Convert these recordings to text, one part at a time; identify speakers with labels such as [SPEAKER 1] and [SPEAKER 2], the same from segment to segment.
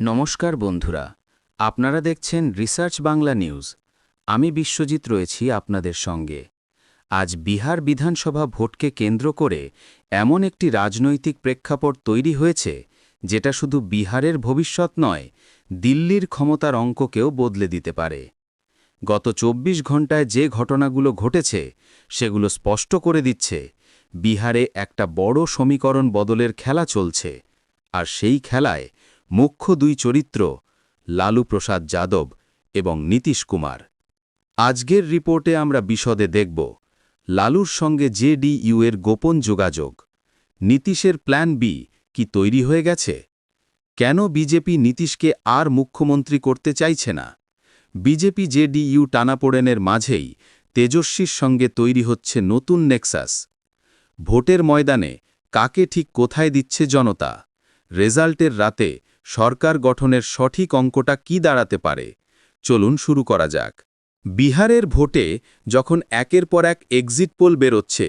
[SPEAKER 1] নমস্কার বন্ধুরা, আপনারা দেখছেন রিসার্চ বাংলা নিউজ। আমি বিশ্বজিৎ রয়েছি আপনাদের সঙ্গে। আজ বিহার বিধানসভা ভোটকে কেন্দ্র করে এমন একটি রাজনৈতিক প্রেক্ষাপট তৈরি হয়েছে, যেটা শুধু বিহারের ভবিষ্যৎ নয়, দিল্লির ক্ষমতার অঙ্ককেও বদলে দিতে পারে। গত ২৪ ঘণ্টায় যে ঘটনাগুলো ঘটেছে, সেগুলো স্পষ্ট করে দিচ্ছে, বিহারে একটা বড় সমীকরণ বদলের খেলা চলছে, আর সেই খেলায় মুখ্য দুই চরিত্র, লালু প্রসাদ যাদব এবং নীতিশ কুমার। আজকের রিপোর্টে আমরা বিশদে দেখব লালুর সঙ্গে জেডিইউ এর গোপন যোগাযোগ। নীতিশের প্ল্যান বি কি তৈরি হয়ে গেছে? কেন বিজেপি নীতিশকে আর মুখ্যমন্ত্রী করতে চাইছে না? বিজেপি জেডিইউ টানাপোড়েনের মাঝেই তেজস্বীর সঙ্গে তৈরি হচ্ছে নতুন নেক্সাস। ভোটের ময়দানে কাকে ঠিক কোথায় দিচ্ছে জনতা? রেজাল্টের রাতে সরকার গঠনের সঠিক অঙ্কটা কি দাঁড়াতে পারে? চলুন শুরু করা যাক। বিহারের ভোটে যখন একের পর এক এক্সিট পোল বেরোচ্ছে,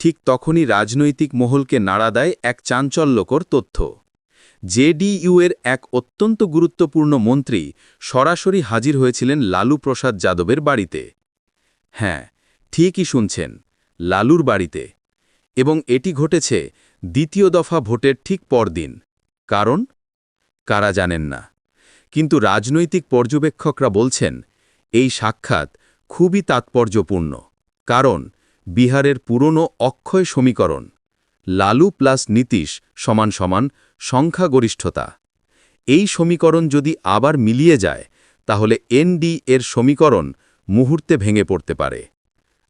[SPEAKER 1] ঠিক তখনই রাজনৈতিক মহলকে নাড়া দেয় এক চাঞ্চল্যকর তথ্য। জেডিইউ এর এক অত্যন্ত গুরুত্বপূর্ণ মন্ত্রী সরাসরি হাজির হয়েছিলেন লালু প্রসাদ যাদবের বাড়িতে। হ্যাঁ ঠিকই শুনছেন, লালুর বাড়িতে। এবং এটি ঘটেছে দ্বিতীয় দফা ভোটের ঠিক পরদিন। কারণ কারা জানেন না। কিন্তু রাজনৈতিক পর্যবেক্ষকরা বলছেন, এই সাক্ষাৎ খুবই তাৎপর্যপূর্ণ, কারণ বিহারের পুরনো অক্ষয় সমীকরণ, লালু প্লাস নীতিশ সমান সমান সংখ্যাগরিষ্ঠতা। এই সমীকরণ যদি আবার মিলিয়ে যায়, তাহলে এনডি এর সমীকরণ মুহূর্তে ভেঙে পড়তে পারে।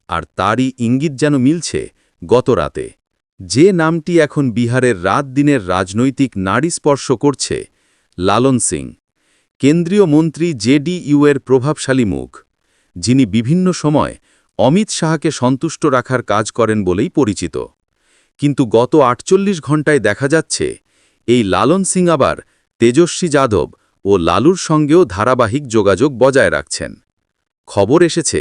[SPEAKER 1] আর তারই ইঙ্গিত যেন মিলছে গত রাতে। যে নামটি এখন বিহারের রাত দিনের রাজনৈতিক নারী স্পর্শ করছে লালন সিং। কেন্দ্রীয় মন্ত্রী জেডিইউ এর প্রভাবশালী মুখ, যিনি বিভিন্ন সময় অমিত শাহকে সন্তুষ্ট রাখার কাজ করেন বলেই পরিচিত। কিন্তু গত আটচল্লিশ ঘণ্টায় দেখা যাচ্ছে, এই লালন সিং আবার তেজস্বী যাদব ও লালুর সঙ্গেও ধারাবাহিক যোগাযোগ বজায় রাখছেন। খবর এসেছে,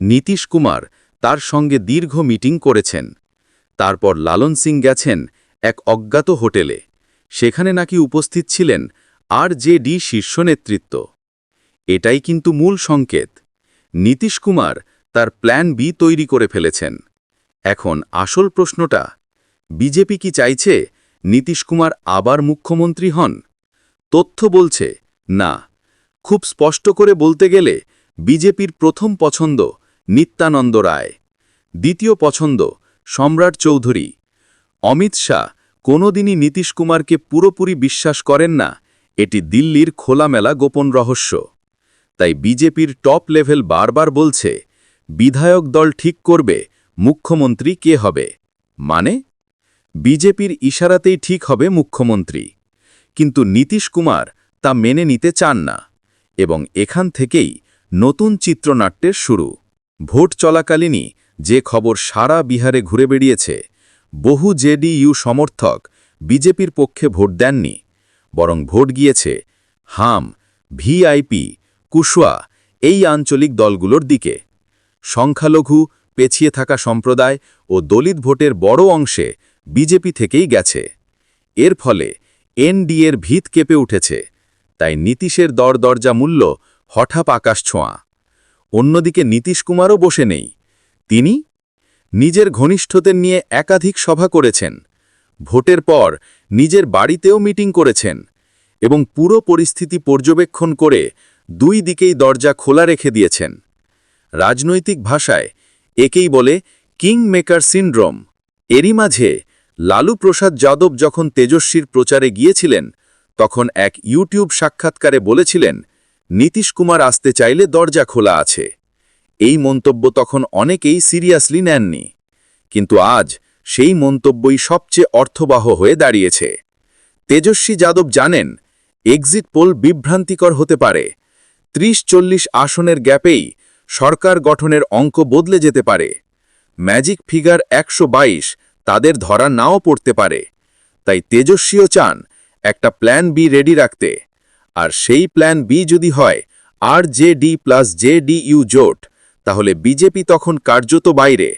[SPEAKER 1] নীতিশ কুমার তার সঙ্গে দীর্ঘ মিটিং করেছেন। তারপর লালন সিং গেছেন এক অজ্ঞাত হোটেলে। সেখানে নাকি উপস্থিত ছিলেন আর জে ডি শীর্ষ নেতৃত্ব। এটাই কিন্তু মূল সংকেত। নীতিশ কুমার তার প্ল্যান বি তৈরি করে ফেলেছেন। এখন আসল প্রশ্নটা, বিজেপি কি চাইছে নীতিশ কুমার আবার মুখ্যমন্ত্রী হন? তথ্য বলছে, না। খুব স্পষ্ট করে বলতে গেলে বিজেপির প্রথম পছন্দ নিত্যানন্দ রায়। দ্বিতীয় পছন্দ সম্রাট চৌধুরী। অমিত শাহ কোনোদিনই নীতিশ কুমারকে পুরোপুরি বিশ্বাস করেন না এটি দিল্লির খোলামেলা গোপন রহস্য। তাই বিজেপির টপ লেভেল বারবার বলছে, বিধায়ক দল ঠিক করবে, মুখ্যমন্ত্রী কে হবে? মানে? বিজেপির ইশারাতেই ঠিক হবে মুখ্যমন্ত্রী। কিন্তু নীতিশ কুমার তা মেনে নিতে চান না, এবং এখান থেকেই নতুন চিত্রনাট্যের শুরু। ভোট চলাকালীনই যে খবর সারা বিহারে ঘুরে বেড়িয়েছে, বহু জেডিইউ সমর্থক বিজেপির পক্ষে ভোট দেননি। বরং ভোট গিয়েছে। হাম, ভিআইপি কুশোয়া এই আঞ্চলিক দলগুলোর দিকে। সংখ্যালঘু, পেছিয়ে থাকা সম্প্রদায় ও দলিত ভোটের বড় অংশে বিজেপি থেকেই গেছে। এর ফলে এনডিএর ভিত কেঁপে উঠেছে। তাই নীতিশের দর দরজা মূল্য হঠাৎ আকাশ ছোঁয়া। অন্যদিকে নীতিশ কুমারও বসে নেই। তিনি নিজের ঘনিষ্ঠদের নিয়ে একাধিক সভা করেছেন। ভোটের পর নিজের বাড়িতেও মিটিং করেছেন এবং পুরো পরিস্থিতি পর্যবেক্ষণ করে দুই দিকেই দরজা খোলা রেখে দিয়েছেন। রাজনৈতিক ভাষায় একেই বলে কিং মেকার সিন্ড্রোম। এরই মাঝে লালু প্রসাদ যাদব যখন তেজস্বীর প্রচারে গিয়েছিলেন, তখন এক ইউটিউব সাক্ষাৎকারে বলেছিলেন, নীতিশ কুমার আসতে চাইলে দরজা খোলা আছে। এই মন্তব্য তখন অনেকেই সিরিয়াসলি নেননি। কিন্তু আজ সেই মন্তব্যই সবচেয়ে অর্থবাহ হয়ে দাঁড়িয়েছে। তেজস্বী যাদব জানেন, এক্সিট পোল বিভ্রান্তিকর হতে পারে। ত্রিশ চল্লিশ আসনের গ্যাপেই সরকার গঠনের অঙ্ক বদলে যেতে পারে। ম্যাজিক ফিগার একশো বাইশ তাদের ধরা নাও পড়তে পারে। তাই তেজস্বীও চান একটা প্ল্যান বি রেডি রাখতে। আর সেই প্ল্যান বি যদি হয়, R J D plus J D U জোট, তাহলে বিজেপি তখন কার্যত বাইরে।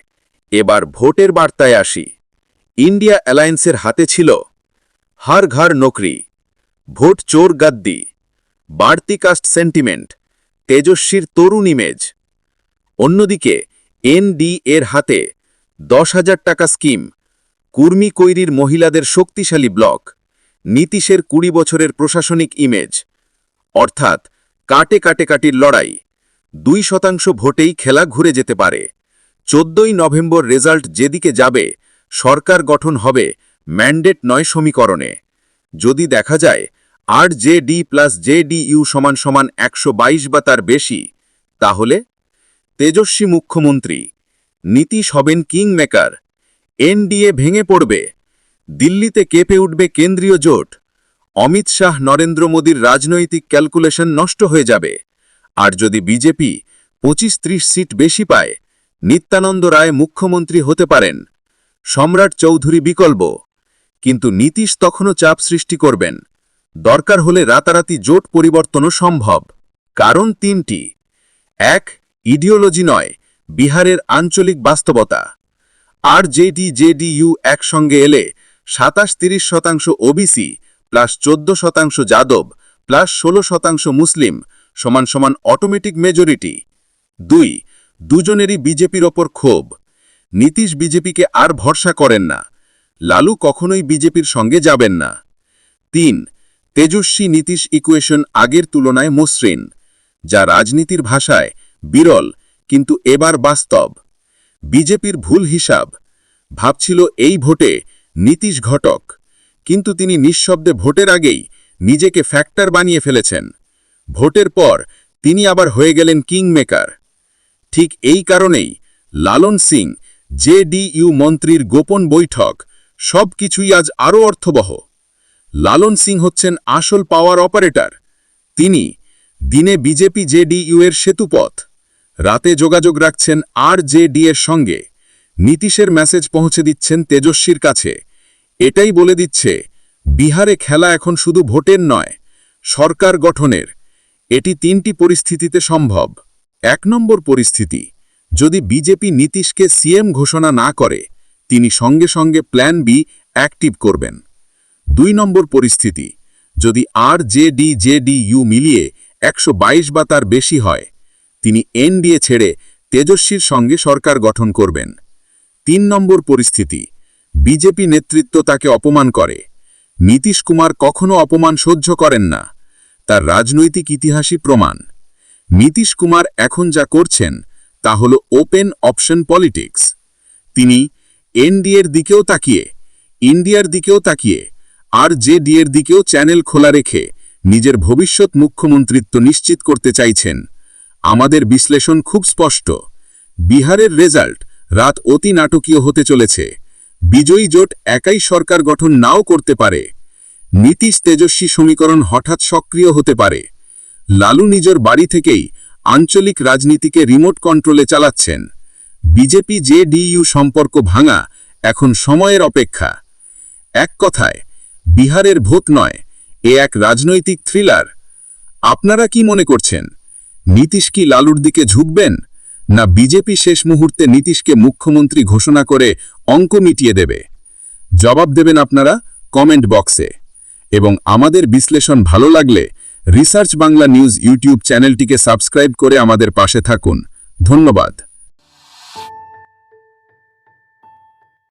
[SPEAKER 1] এবার ভোটের বার্তায় আসি। ইন্ডিয়া অ্যালায়েন্সের হাতে ছিল হার ঘর নোকরি, ভোট চোর গাদ্দি, বাড়তি কাস্ট সেন্টিমেন্ট, তেজস্বীর তরুণ ইমেজ। অন্যদিকে এনডি এর হাতে দশ হাজার টাকা স্কিম, কুর্মি কৈরির মহিলাদের শক্তিশালী ব্লক, নীতিশের কুড়ি বছরের প্রশাসনিক ইমেজ। অর্থাৎ কাটে কাটে কাটির লড়াই, দুই শতাংশ ভোটেই খেলা ঘুরে যেতে পারে। চোদ্দই নভেম্বর রেজাল্ট যেদিকে যাবে, সরকার গঠন হবে ম্যান্ডেট নয় সমীকরণে। যদি দেখা যায়, R J D plus J D U সমান সমান একশো বাইশ বা তার বেশি, তাহলে তেজস্বী মুখ্যমন্ত্রী নীতিশ হবেন কিং মেকার এনডিএ ভেঙে পড়বে, দিল্লিতে কেঁপে উঠবে কেন্দ্রীয় জোট, অমিত শাহ, নরেন্দ্র মোদীর রাজনৈতিক ক্যালকুলেশন নষ্ট হয়ে যাবে। আর যদি বিজেপি পঁচিশ ত্রিশ সিট বেশি পায় নিত্যানন্দ রায় মুখ্যমন্ত্রী হতে পারেন। সম্রাট চৌধুরী বিকল্প। কিন্তু নীতিশ তখনও চাপ সৃষ্টি করবেন। দরকার হলে রাতারাতি জোট পরিবর্তনও সম্ভব। কারণ তিনটি। এক, ইডিওলজি নয়, বিহারের আঞ্চলিক বাস্তবতা। আর জেডি, জেডিইউ একসঙ্গে এলে সাতাশ তিরিশ শতাংশ ওবিসি, প্লাস চোদ্দ শতাংশ যাদব, প্লাস ষোলো শতাংশ মুসলিম, সমান সমান অটোমেটিক মেজরিটি। দুই দুজনেরই বিজেপির ওপর ক্ষোভ। নীতিশ বিজেপিকে আর ভরসা করেন না। লালু কখনোই বিজেপির সঙ্গে যাবেন না। তিন, তেজস্বী নীতিশ ইকুয়েশন আগের তুলনায় মসৃণ, যা রাজনীতির ভাষায় বিরল, কিন্তু এবার বাস্তব। বিজেপির ভুল হিসাব। ভাবছিল এই ভোটে নীতিশ ঘটক, কিন্তু তিনি নিঃশব্দে ভোটের আগেই নিজেকে ফ্যাক্টর বানিয়ে ফেলেছেন। ভোটের পর তিনি আবার হয়ে গেলেন কিং মেকার ঠিক এই কারণেই লালন সিং জেডিইউ মন্ত্রীর গোপন বৈঠক সব কিছুই আজ আরও অর্থবহ। লালন সিং হচ্ছেন আসল পাওয়ার অপারেটর। তিনি দিনে বিজেপি জেডিইউ এর সেতুপথ। রাতে যোগাযোগ রাখছেন আর জেডি এর সঙ্গে। নীতিশের মেসেজ পৌঁছে দিচ্ছেন তেজস্বীর কাছে। এটাই বলে দিচ্ছে, বিহারে খেলা এখন শুধু ভোটের নয়, সরকার গঠনের। এটি তিনটি পরিস্থিতিতে সম্ভব। এক নম্বর পরিস্থিতি, যদি বিজেপি নীতিশকে সিএম ঘোষণা না করে, তিনি সঙ্গে সঙ্গে প্ল্যান বি অ্যাক্টিভ করবেন। দুই নম্বর পরিস্থিতি, যদি আর জেডি জেডি ইউ মিলিয়ে একশো বাইশ বা তার বেশি হয়, তিনি এনডিএ ছেড়ে তেজস্বীর সঙ্গে সরকার গঠন করবেন। তিন নম্বর পরিস্থিতি, বিজেপি নেতৃত্ব তাকে অপমান করে। নীতিশ কুমার কখনো অপমান সহ্য করেন না। তার রাজনৈতিক ইতিহাসই প্রমাণ। নীতিশ কুমার এখন যা করছেন, তা হল ওপেন অপশন পলিটিক্স। তিনি এনডিএর দিকেও তাকিয়ে, ইন্ডিয়ার দিকেও তাকিয়ে, আর জেডি এর দিকেও চ্যানেল খোলা রেখে নিজের ভবিষ্যৎ মুখ্যমন্ত্রিত্ব নিশ্চিত করতে চাইছেন। আমাদের বিশ্লেষণ খুব স্পষ্ট। বিহারের রেজাল্ট রাত অতি নাটকীয় হতে চলেছে। বিজয়ী জোট একাই সরকার গঠন নাও করতে পারে। নীতিশ তেজস্বী সমীকরণ হঠাৎ সক্রিয় হতে পারে। লালু নিজের বাড়ি থেকেই আঞ্চলিক রাজনীতিকে রিমোট কন্ট্রোলে চালাচ্ছেন। বিজেপি জেডিইউ সম্পর্ক ভাঙা এখন সময়ের অপেক্ষা। এক কথায়, বিহারের ভোট নয়, এ এক রাজনৈতিক থ্রিলার। আপনারা কি মনে করছেন, নীতিশ কি লালুর দিকে ঝুঁকবেন, না বিজেপি শেষ মুহূর্তে নীতিশকে মুখ্যমন্ত্রী ঘোষণা করে অঙ্ক মিটিয়ে দেবে? জবাব দেবেন আপনারা কমেন্ট বক্সে। এবং আমাদের বিশ্লেষণ ভালো লাগলে রিসার্চ বাংলা নিউজ ইউটিউব চ্যানেলটিকে সাবস্ক্রাইব করে আমাদের পাশে থাকুন। ধন্যবাদ।